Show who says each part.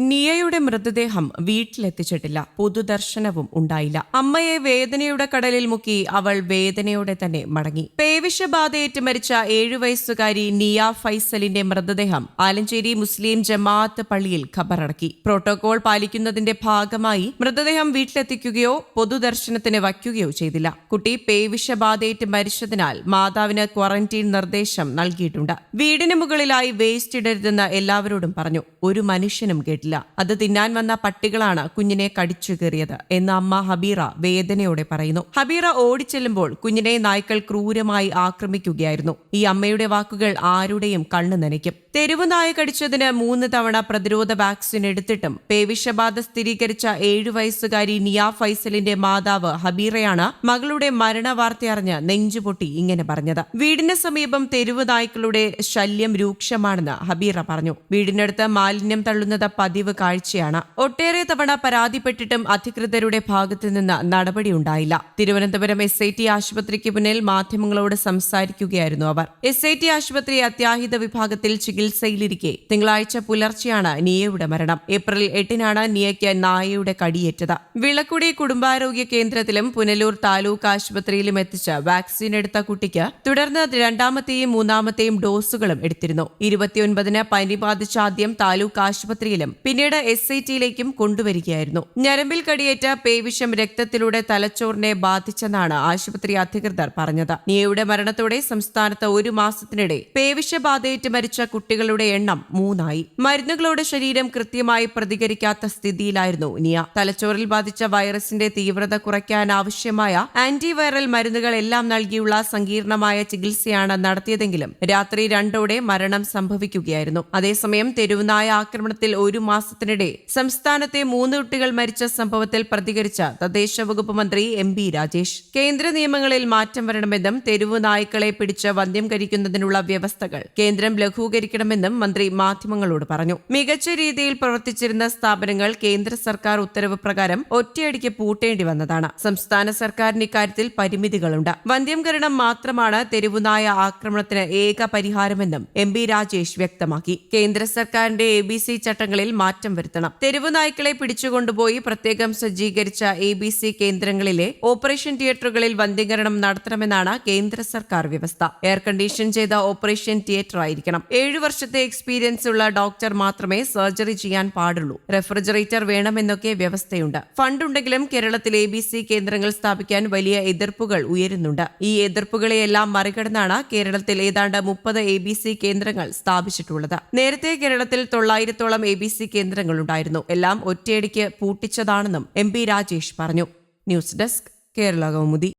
Speaker 1: നിയയുടെ മൃതദേഹം വീട്ടിലെത്തിച്ചിട്ടില്ല. പൊതുദർശനവും ഉണ്ടായില്ല. അമ്മയെ വേദനയുടെ കടലിൽ മുക്കി അവൾ വേദനയോടെ തന്നെ മടങ്ങി. പേവിഷബാധയേറ്റ് മരിച്ച ഏഴു വയസ്സുകാരി നിയ ഫൈസലിന്റെ മൃതദേഹം ആലഞ്ചേരി മുസ്ലിം ജമാഅത്ത് പള്ളിയിൽ ഖബറടക്കി. പ്രോട്ടോകോൾ പാലിക്കുന്നതിന്റെ ഭാഗമായി മൃതദേഹം വീട്ടിലെത്തിക്കുകയോ പൊതുദർശനത്തിന് വയ്ക്കുകയോ ചെയ്തില്ല. കുട്ടി പേവിഷബാധയേറ്റ് മരിച്ചതിനാൽ മാതാവിന് ക്വാറന്റീൻ നിർദ്ദേശം നൽകിയിട്ടുണ്ട്. വീടിന് മുകളിലായി വേസ്റ്റ് ഇടരുതെന്ന് എല്ലാവരോടും പറഞ്ഞു. ഒരു മനുഷ്യനും കേട്ടില്ല. അത് തിന്നാൻ വന്ന പട്ടികളാണ് കുഞ്ഞിനെ കടിച്ചു കയറിയത് എന്ന് അമ്മ ഹബീറ വേദനയോടെ പറയുന്നു. ഹബീറ ഓടിച്ചെല്ലുമ്പോൾ കുഞ്ഞിനെ നായ്ക്കൾ ക്രൂരമായി ആക്രമിക്കുകയായിരുന്നു. ഈ അമ്മയുടെ വാക്കുകൾ ആരുടെയും കണ്ണു നനയ്ക്കും. തെരുവ് നായ കടിച്ചതിന് മൂന്ന് തവണ പ്രതിരോധ വാക്സിൻ എടുത്തിട്ടും പേവിഷബാധ സ്ഥിരീകരിച്ച ഏഴു വയസ്സുകാരി നിയ ഫൈസലിന്റെ മാതാവ് ഹബീറയാണ് മകളുടെ മരണവാർത്തയറിഞ്ഞ് നെഞ്ചുപൊട്ടി ഇങ്ങനെ പറഞ്ഞത്. വീടിന് സമീപം തെരുവ് നായ്ക്കളുടെ ശല്യം രൂക്ഷമാണെന്ന് ഹബീറ പറഞ്ഞു. വീടിനടുത്ത് മാലിന്യം തള്ളുന്നത് കാഴ്ചയാണ്. ഒട്ടേറെ തവണ പരാതിപ്പെട്ടിട്ടും അധികൃതരുടെ ഭാഗത്തു നിന്ന് നടപടിയുണ്ടായില്ല തിരുവനന്തപുരം എസ് ഐ ടി ആശുപത്രിക്ക് മുന്നിൽ മാധ്യമങ്ങളോട് സംസാരിക്കുകയായിരുന്നു അവർ. എസ് ഐ ടി ആശുപത്രി അത്യാഹിത വിഭാഗത്തിൽ ചികിത്സയിലിരിക്കെ. തിങ്കളാഴ്ച പുലർച്ചെയാണ് നിയയുടെ മരണം. ഏപ്രിൽ എട്ടിനാണ് നിയയ്ക്ക് നായയുടെ കടിയേറ്റത്. വിളക്കുടി കുടുംബാരോഗ്യ കേന്ദ്രത്തിലും പുനലൂർ താലൂക്ക് ആശുപത്രിയിലും എത്തിച്ച് വാക്സിൻ എടുത്ത കുട്ടിക്ക് തുടർന്ന് രണ്ടാമത്തെയും മൂന്നാമത്തെയും ഡോസുകളും എടുത്തിരുന്നു. ഇരുപത്തിയൊൻപതിന് പനി ബാധിച്ച ആദ്യം താലൂക്ക് ആശുപത്രിയിലും പിന്നീട് എസ് ഐ ടിയിലേക്കും കൊണ്ടുവരികയായിരുന്നു. ഞരമ്പിൽ കടിയേറ്റ പേവിഷം രക്തത്തിലൂടെ തലച്ചോറിനെ ബാധിച്ചെന്നാണ് ആശുപത്രി അധികൃതർ പറഞ്ഞത്. നിയയുടെ മരണത്തോടെ സംസ്ഥാനത്ത് ഒരു മാസത്തിനിടെ പേവിഷബാധയേറ്റ് മരിച്ച കുട്ടികളുടെ എണ്ണം മൂന്നായി. മരുന്നുകളോട് ശരീരം കൃത്യമായി പ്രതികരിക്കാത്ത സ്ഥിതിയിലായിരുന്നു നിയ. തലച്ചോറിൽ ബാധിച്ച വൈറസിന്റെ തീവ്രത കുറയ്ക്കാൻ ആവശ്യമായ ആന്റിവൈറൽ മരുന്നുകൾ എല്ലാം നൽകിയുള്ള സങ്കീർണമായ ചികിത്സയാണ് നടത്തിയതെങ്കിലും രാത്രി രണ്ടോടെ മരണം സംഭവിക്കുകയായിരുന്നു. അതേസമയം തെരുവുനായ ആക്രമണത്തിൽ ഒരു മാസത്തിനിടെ സംസ്ഥാനത്തെ മൂന്ന് കുട്ടികൾ മരിച്ച സംഭവത്തിൽ പ്രതികരിച്ച തദ്ദേശ വകുപ്പ് മന്ത്രി എം ബി രാജേഷ്. കേന്ദ്ര നിയമങ്ങളിൽ മാറ്റം വരണമെന്നും തെരുവു നായ്ക്കളെ പിടിച്ച് വന്ധ്യം കരിക്കുന്നതിനുള്ള വ്യവസ്ഥകൾ കേന്ദ്രം ലഘൂകരിക്കണമെന്നും മന്ത്രി മാധ്യമങ്ങളോട് പറഞ്ഞു. മികച്ച രീതിയിൽ പ്രവർത്തിച്ചിരുന്ന സ്ഥാപനങ്ങൾ കേന്ദ്ര സർക്കാർ ഉത്തരവ് പ്രകാരം ഒറ്റയടിക്ക് പൂട്ടേണ്ടി വന്നതാണ്. സംസ്ഥാന സർക്കാരിന് ഇക്കാര്യത്തിൽ പരിമിതികളുണ്ട്. വന്ധ്യംകരണം മാത്രമാണ് തെരുവുനായ ആക്രമണത്തിന് ഏക പരിഹാരമെന്നും എം ബി രാജേഷ് വ്യക്തമാക്കി. കേന്ദ്ര സർക്കാരിന്റെ എ ബി സി ചട്ടങ്ങളിൽ മാറ്റം വരുത്തണം. തെരുവു നായ്ക്കളെ പിടിച്ചുകൊണ്ടുപോയി പ്രത്യേകം സജ്ജീകരിച്ച എ ബി സി കേന്ദ്രങ്ങളിലെ ഓപ്പറേഷൻ തിയേറ്ററുകളിൽ വന്ധീകരണം നടത്തണമെന്നാണ് കേന്ദ്ര സർക്കാർ വ്യവസ്ഥ. എയർ കണ്ടീഷൻ ചെയ്ത ഓപ്പറേഷൻ തിയേറ്റർ ആയിരിക്കണം ഏഴു വർഷത്തെ എക്സ്പീരിയൻസ് ഉള്ള ഡോക്ടർ മാത്രമേ സർജറി ചെയ്യാൻ പാടുള്ളൂ. റെഫ്രിജറേറ്റർ വേണമെന്നൊക്കെ വ്യവസ്ഥയുണ്ട്. ഫണ്ടുണ്ടെങ്കിലും കേരളത്തിൽ എ ബി സി കേന്ദ്രങ്ങൾ സ്ഥാപിക്കാൻ വലിയ എതിർപ്പുകൾ ഉയരുന്നുണ്ട്. ഈ എതിർപ്പുകളെയെല്ലാം മറികടന്നാണ് കേരളത്തിൽ ഏതാണ്ട് മുപ്പത് എ ബി സി കേന്ദ്രങ്ങൾ സ്ഥാപിച്ചിട്ടുള്ളത്. നേരത്തെ കേരളത്തിൽ തൊള്ളായിരത്തോളം എ ബി സി കേന്ദ്രങ്ങളുണ്ടായിരുന്നു. എല്ലാം ഒറ്റയടിക്ക് പൂട്ടിച്ചതാണെന്നും എം രാജേഷ് പറഞ്ഞു. News desk Kerala Kaumudi.